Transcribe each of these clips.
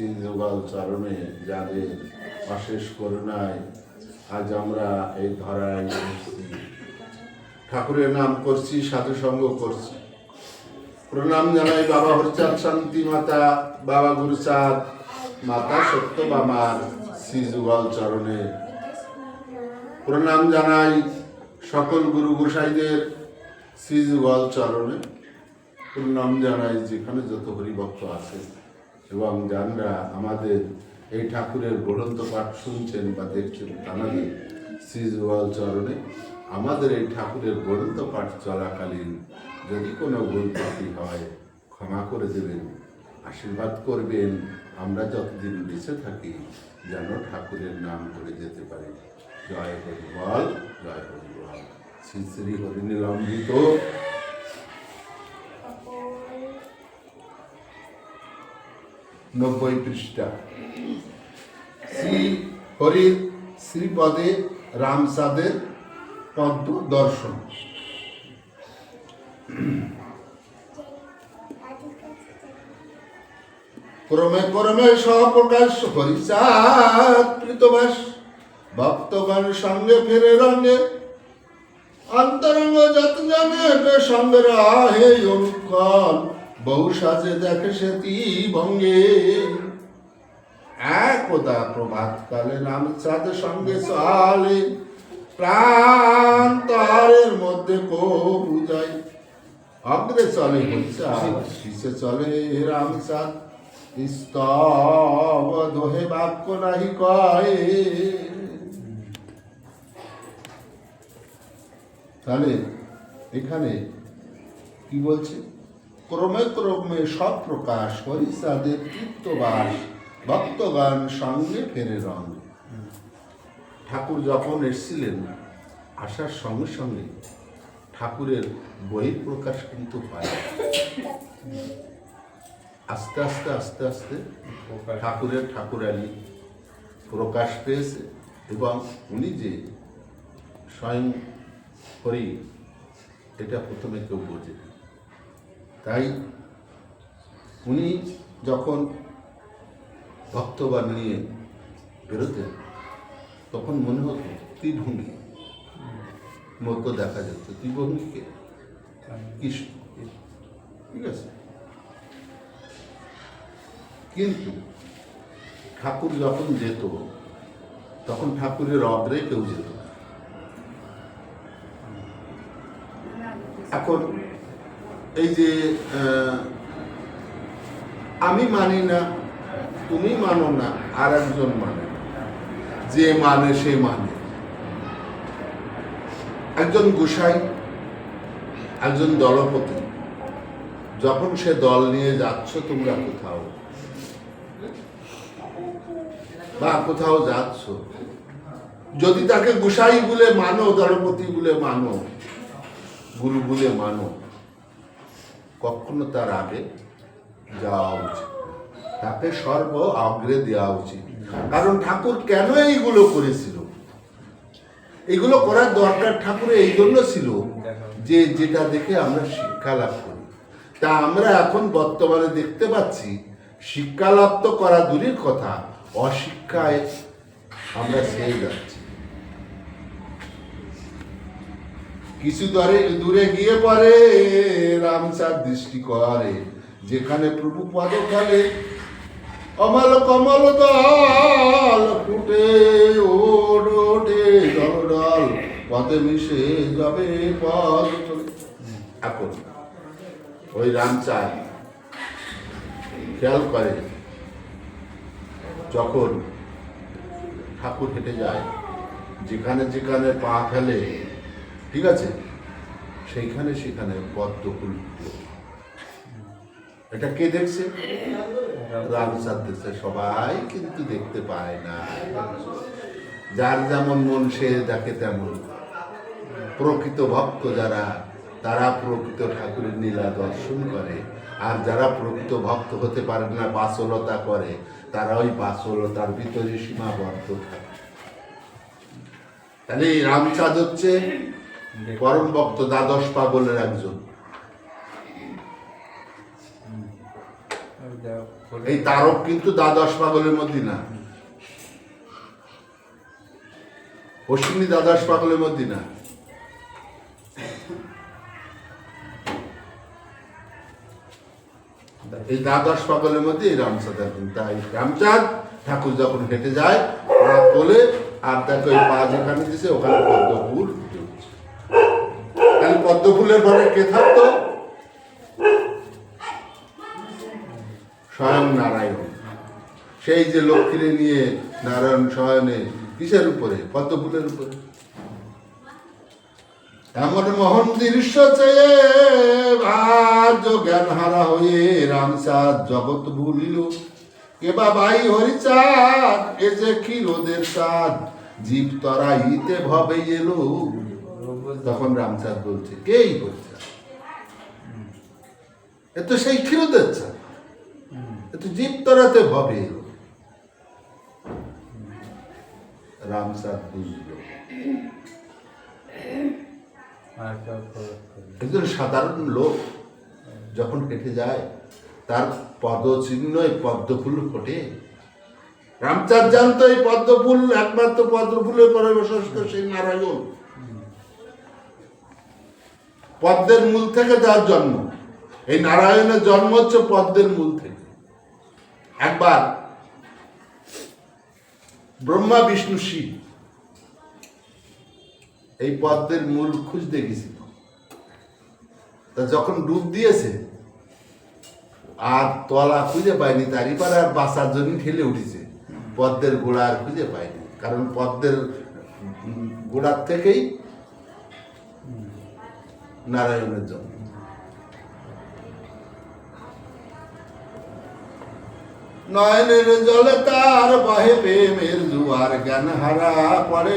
শ্রী যুগল চরণে যাদের অশেষ করুণায় আজ আমরা এই ধরায়। ঠাকুরের নাম করছি সাধু সঙ্গ করছি। প্রণাম জানাই বাবা হরচাঁদ শান্তি মাতা, বাবা গুরুচাঁদ মাতা সত্যবামার শ্রী যুগল চরণে। প্রণাম জানাই সকল গুরু গোসাইদের শ্রীযুগল চরণে। প্রণাম জানাই যেখানে যত হরিভক্ত আছে। এবং যারা আমাদের এই ঠাকুরের গ্রন্থ পাঠ শুনছেন বা দেখছেন তাদের শ্রীযুগল চরণে, আমাদের এই ঠাকুরের গ্রন্থ পাঠ চলাকালীন যদি কোনো ভুল হয়, ক্ষমা করে দেবেন, আশীর্বাদ করবেন। আমরা যতদিন বেঁচে থাকি, যেন ঠাকুরের নাম করে যেতে পারি। জয় হরিবল জয় হরিবল। শ্রী শ্রী হরিনীলম্বিত। নব্বই পৃষ্ঠা। শ্রী হরির শ্রীপদে রামসাদের পদ্ম দর্শন। ক্রমে ক্রমে সপ্রকাশ হরিচাঁদ প্রীতবাস, ভক্তগণ সঙ্গে ফেরে রঙে। অন্তরঙ্গ যত জানে সঙ্গে রাহে অনুক্ষণ বহু সাজে দেখে সেতি ভঙ্গে। একদা প্রভাত কালে নাম চাঁদ সঙ্গে চলে। প্রাণ মধ্যে কবু যায়। অগ্রে চলে পিছে চলে রামচাঁদ স্তব দোহে বাক্য নাহি কয়ে। তাহলে এখানে কি বলছে? ক্রমে ক্রমে সব প্রকাশ হরিচাঁদের তৃপ্তবাস ভক্তগান সঙ্গে ফেরে রং। ঠাকুর যখন এসেছিলেন, আসার সঙ্গে সঙ্গে ঠাকুরের বহির প্রকাশ কিন্তু হয়। আস্তে আস্তে আস্তে আস্তে ঠাকুরের ঠাকুরানি প্রকাশ পেয়েছে এবং উনি যে স্বয়ং হরি, এটা প্রথমে কেউ বোঝে তাই উনি যখন ভক্তবান নিয়ে বেরোতেন তখন মনে হতো ত্রিভঙ্গি। মধ্য দেখা যেত ত্রিভঙ্গিকে। কৃষ্ণ। ঠিক আছে? কিন্তু ঠাকুর যখন যেত তখন ঠাকুরের অগ্রে কেউ যেত এখন এই যে আমি মানি না, তুমি মানো না আর একজন মানে। যে মানে সে মানে। একজন গোসাই, একজন দলপতি। যখন সে দল নিয়ে যাচ্ছ, তোমরা কোথাও? বা কোথাও যাচ্ছ? যদি তাকে গোসাই বলে মানো, দলপতি বলে মানো, গুরু বলে মানো কখনো তার আগে যাওয়া উচিত। তাকে সর্ব অগ্রে দেওয়া উচিত। কারণ ঠাকুর কেন এইগুলো করেছিল? এগুলো করার দরকার ঠাকুরের এই জন্য ছিল যে যেটা দেখে আমরা শিক্ষা লাভ করি। তা আমরা এখন বর্তমানে দেখতে পাচ্ছি, শিক্ষা লাভ তো করা দূরের কথা, অশিক্ষায় আমরা সেই যাচ্ছি। কিছু দরে দূরে গিয়ে পরে রামচাঁদ দৃষ্টি করে, যেখানে প্রভু পদ ফলে অমল কমল দল ফুটে ওড দল মিশে যাবে পদ। এখন, ওই রামচাঁদ খেয়াল করে, যখন ঠাকুর হেঁটে যায়, যেখানে যেখানে পা ফেলে ঠিক আছে? সেইখানে সেখানে পদ্ম ফুল এটা কে দেখছে? রামচাঁদ দেখছে। সবাই কিন্তু দেখতে পায় না। যার যেমন মন, সে দেখে তেমন। প্রকৃত ভক্ত যারা, তারা প্রকৃত ঠাকুরের নীলা দর্শন করে। আর যারা প্রকৃত ভক্ত হতে পারে না, বাসলতা করে, তারা ওই বাসলতার ভিতরে সীমাবদ্ধ থাকে। তাহলে এই রামচাঁদ হচ্ছে পরম ভক্ত দ্বাদশ পাগলের একজন। এই তারক কিন্তু দ্বাদশ পাগলের মধ্যে না। অশ্বিনী দ্বাদশ পাগলের মধ্যে না। এই দ্বাদশ পাগলের মধ্যে এই রামচাঁদ একজন তাই রামচাঁদ ঠাকুর যখন হেঁটে যায় পা তোলে আর তাকে ওই পা যেখানে দিছে ওখানে পদ্মপুর ফুল ফুটে পদ্ম ফুলের ঘরে কে থাকতো? স্বয়ং নারায়ণ। সেই যে লক্ষ্মীরে নিয়ে নারায়ণ শয়নে কিসের উপরে? পদ্ম ফুলের উপরে। এমন মোহন দৃশ্য চেয়ে ভার্য জ্ঞান হারা হয়ে রামচাঁদ জগৎ ভুলিল। কে বাবাই হরিচাঁদ, এ যে ক্ষীরোদের চাঁদ জীব তরা ইতে ভবে এলো। তখন রামচাঁদ বলছে কেই হরিচাঁদ এ তো সেই ক্ষীরোদের চাঁদ। এ তো জীব তরাতে ভবে। এলো রামচাঁদ বুঝল। একজন সাধারণ লোক যখন কেটে যায় তার পদচিহ্নই পদ্ম ফুল ফোটে। রামচাঁদ জানতো এই পদ্মফুল একমাত্র পদ্ম ফুলের পরে বসস্ত সেই নারায়ণ। পদ্মের মূল থেকে যার জন্ম। এই নারায়ণের জন্ম হচ্ছে পদ্মের মূল থেকে। একবার ব্রহ্মা, বিষ্ণু, শিব এই পদ্মের মূল খুঁজতে গেছিল। তা যখন ডুব দিয়েছে, আর তলা খুঁজে পায়নি তারই পারে আর বাসার জন্য ঠেলে উঠেছে। পদ্মের গোড়া আর খুঁজে পায়নি, কারণ পদ্মের গোড়ার থেকেই নারায়ণের জন্ম নয়নের জলে তার বহে প্রেমের জুয়ার জ্ঞান হারা পরে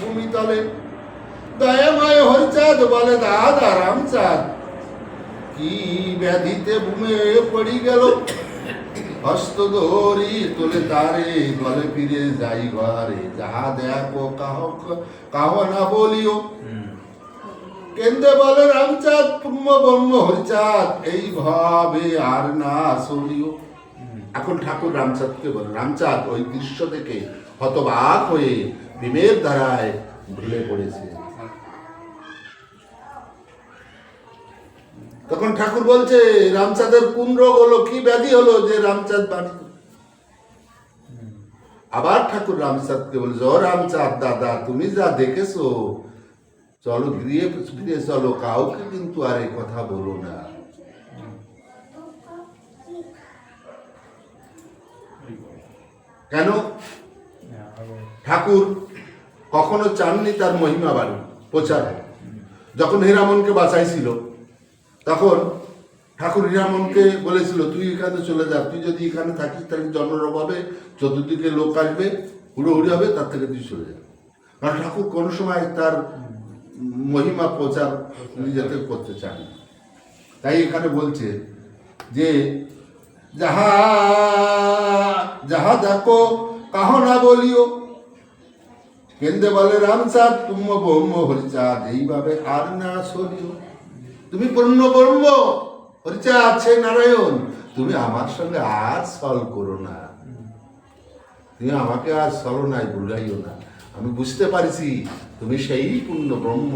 ভূমিতলে। দয়াময় হরিচাঁদ বলে, দাদা রামচাঁদ, কি ব্যাধিতে ভূমে পড়ি গেল? হস্ত ধরি তোলে তারে গলে ফিরে যাই ঘরে। যাহা দেখো কাহ কাহ না বলিও। কেন্দ্রে বলে রামচাঁদ পূর্ণ ব্রহ্ম, হরিচাঁদ। এইভাবে আর না সরিও। এখন ঠাকুর রামচাঁদকে বলে, রামচাঁদ, ওই দৃশ্য থেকে হতবাক হয়ে ভীমের দ্বারায় ভুলে পড়েছে। তখন ঠাকুর বলছে, রামচাঁদের কোন রোগ হলো, কি ব্যাধি হলো যে রামচাঁদ বাড়ি আবার ঠাকুর রামচাঁদকে বলছে ও রামচাঁদ, দাদা, তুমি যা দেখেছ চলো গৃহে ফিরে চলো, কাউকে কিন্তু আর এই কথা বলো না। কেন? ঠাকুর কখনো চাননি তার মহিমা বাড়ি প্রচার। যখন হীরামনকে বাঁচাইছিল, তখন ঠাকুর হীরামনকে বলেছিল, তুই এখানে চলে যা, তুই যদি এখানে থাকিস তাহলে জন্মরোগ হবে চতুর্দিকে লোক আসবে, হুড়োহুড়ি হবে, তার থেকে তুই চলে যা। কারণ ঠাকুর কোনো সময় তার মহিমা প্রচার নিজেতে করতে চান। তাই এখানে বলছে যে, যাহা যাহা দেখো, কাহ না বলিও। কেন্দ্রে বলে রামচাঁদ তুম্ম ব্রহ্ম, হরিচাঁদ, এইভাবে আর না সরিও তুমি পূর্ণ ব্রহ্ম, হরিচাঁদ, আছে নারায়ণ। তুমি আমার সঙ্গে আর সল করো না। তুমি আমাকে আর ছলনায় ভুলাইও না। আমি বুঝতে পারছি, তুমি সেই পূর্ণ ব্রহ্ম,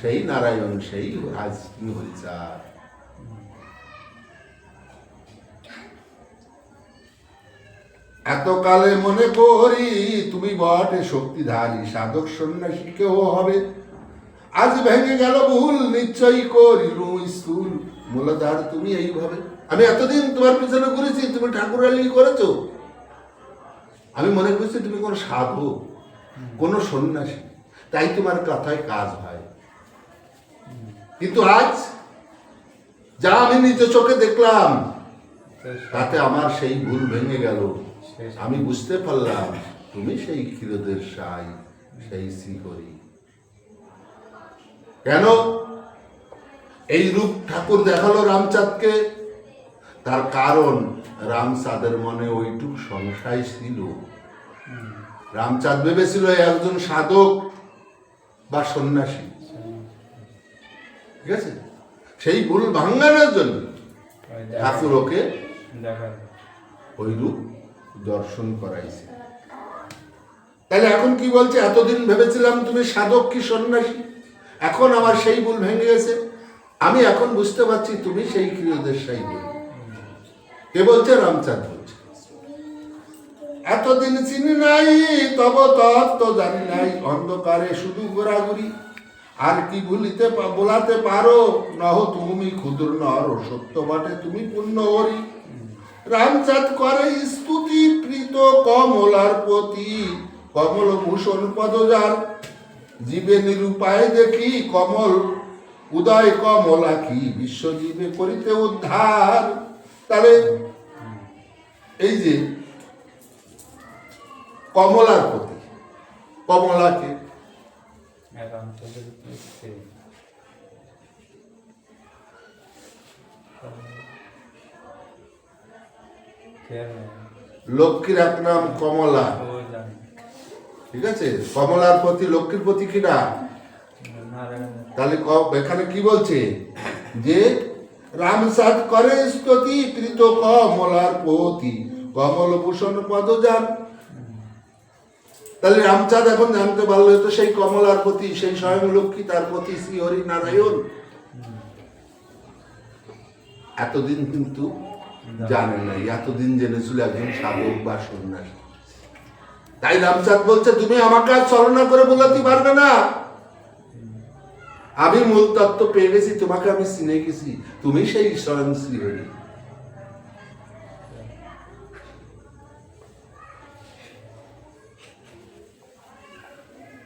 সেই নারায়ণ, সেই আজ তুমি হরিচাঁদ। এতকালে মনে করি তুমি বটে শক্তিধারী, সাধক সন্ন্যাসী কেউ হবে? আজ ভেঙে গেল ভুল, নিশ্চয়ই করিল স্কুল মূলধার, তুমি এইভাবে। আমি এতদিন তোমার পিছনে ঘুরেছি, তুমি ঠাকুর ঠাকুরালি করেছ। আমি মনে করছি তুমি কোন সাধু কোনো সন্ন্যাসী তাই তোমার কথায় কাজ হয়। কিন্তু আজ যা আমি নিজ চোখে দেখলাম, তাতে আমার সেই ভুল ভেঙে গেল। আমি বুঝতে পারলাম তুমি সেই ক্ষীরদের সাই, সেই শ্রীহরি। কেন এই রূপ ঠাকুর দেখাল রামচাঁদকে? তার কারণ রামচাঁদের মনে ওইটুক সংশয় ছিল। রামচাঁদ ভেবেছিল একজন সাধক বা সন্ন্যাসী। ঠিক আছে? সেই ভুল ভাঙ্গানোর জন্য ঠাকুর ওকে দেখা ওই রূপ দর্শন করাইছে। তাহলে এখন কি বলছে? এতদিন ভেবেছিলাম তুমি সাধক কি সন্ন্যাসী। এখন আমার সেই ভুল ভেঙে গেছে। আমি এখন বুঝতে পারছি তুমি সেই ক্রিয়দেশাই বলি কে বলছে? রামচাঁদ বলছে। এতদিন চিনি নাই, তব তত্ত্ব জানি নাই। অন্ধকারে শুধু ঘোরাঘুরি। আর কি ভুলিতে পা- বোলাতে পারো? নহ তুমি ক্ষুদ্র নর, সত্য বটে তুমি পুণ্য হরি। রামচাঁদ করে, স্তুতি প্রীত কমলার প্রতি। কমল ভূষণ পদজার জীবে নিরুপায় দেখি কমল। উদয় কমলা কি বিশ্বজীবে করিতে উদ্ধার। তাহলে, এই যে কমলার প্রতি। কমলাকে লক্ষ্মীর এক নাম কমলা। ঠিক আছে? কমলার প্রতি, লক্ষ্মীর প্রতি কিনা তাহলে এখানে কি বলছে? যে রামসাদ করে স্তুতি, প্রীত কমলার প্রতি। কমল ভূষণ পদজান তাহলে রামচাঁদ এখন জানতে পারল তো সেই কমলার প্রতি, সেই স্বয়ং লক্ষ্মী তার প্রতি শ্রী হরি নারায়ণ এতদিন কিন্তু জানে নাই, এতদিন জেনেছিল একজন সাধক বা সন্ন্যাসী। তাই রামচাঁদ বলছে, তুমি আমাকে আর ছলনা করে বোলাতে পারবে না। আমি মূল তত্ত্ব পেয়ে গেছি, তোমাকে আমি চিনে গেছি। তুমি সেই স্বয়ং শ্রী শ্রীহরি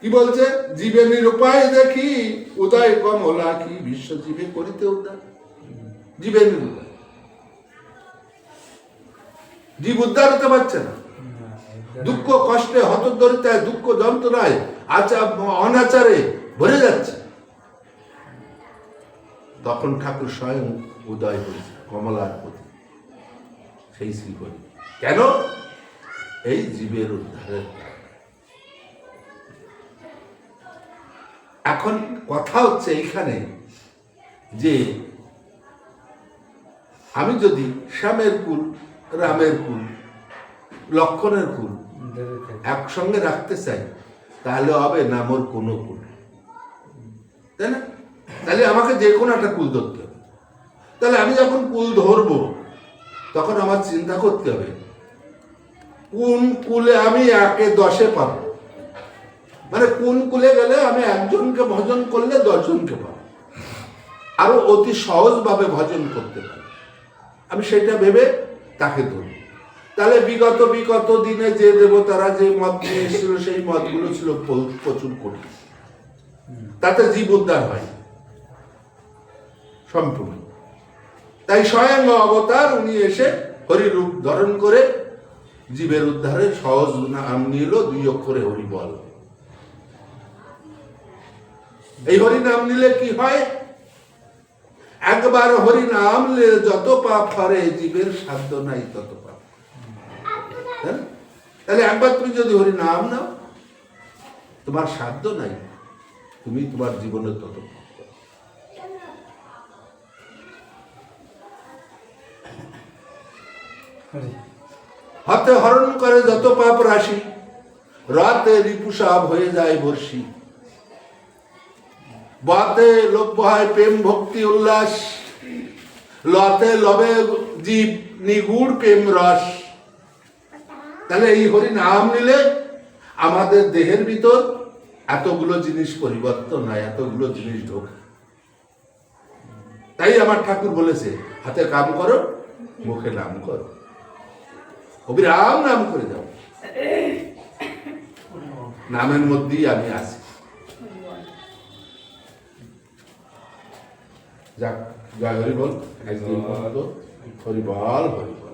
কি বলছে? জীবে নিরুপায় দেখি, উদয় কমলা কি? বিশ্ব জীবে করিতে উদ্ধার। জীবে নিরুপায়। জীব উদ্ধার হতে পারছে না। দুঃখ কষ্টে হতদরিতায় দুঃখ যন্ত্রণায়, আচার অনাচারে ভরে যাচ্ছে। তখন ঠাকুর স্বয়ং উদয় করেছে কমলার প্রতি। সেই শ্রীকরি কেন? এই জীবের উদ্ধারের এখন কথা হচ্ছে এইখানে যে আমি যদি শ্যামের কুল, রামের কুল, লক্ষণের কুল একসঙ্গে রাখতে চাই, তাহলে হবে না মোর কোনো কুল। তাই না? তাহলে আমাকে যে কোনো একটা কুল ধরতে হবে। তাহলে আমি যখন কুল ধরবো, তখন আমার চিন্তা করতে হবে, কোন কুলে আমি একে দশে পাবো? মানে কোন কুলে গেলে আমি একজনকে ভজন করলে দশজনকে পাবো। আরও অতি সহজভাবে ভজন করতে পারি। আমি সেটা ভেবে তাকে ধরব তাহলে বিগত বিগত দিনে যে দেবতারা যে মত নিয়ে এসেছিল সেই মতগুলো ছিল প্রচুর কঠিন তাতে জীব উদ্ধার হয়। সম্পূর্ণ। তাই স্বয়ং অবতার উনি এসে হরিরূপ ধারণ করে জীবের উদ্ধারে সহজ নাম নিল, দুই অক্ষরে হরি বল। এই হরি নাম নিলে কি হয়? একবার হরি নাম নিলে যত পাপ হরে জীবের সাধ্য নাই তত পাপ। তাহলে একবার তুমি যদি হরি নাম নাও তোমার সাধ্য নাই তুমি তোমার জীবনের তত হাতে হরণ করে যত পাপ রাশি রাতে রিপুসাব হয়ে যায় বর্ষি। বাতে লোভ হয় প্রেম ভক্তি উল্লাস, লতে লবে জীব নিগুড় প্রেম রস। তাহলে এই হরি নাম নিলে আমাদের দেহের ভিতর এতগুলো জিনিস পরিবর্তন হয়, এতগুলো জিনিস ঢোকে। তাই আমার ঠাকুর বলেছে, হাতে কাম করো, মুখে নাম করো। অবিরাম নাম করে যাও নামের মধ্যেই আমি আছি। যাক জয় হরিবল একদিন মতো হরি বল হরি বল।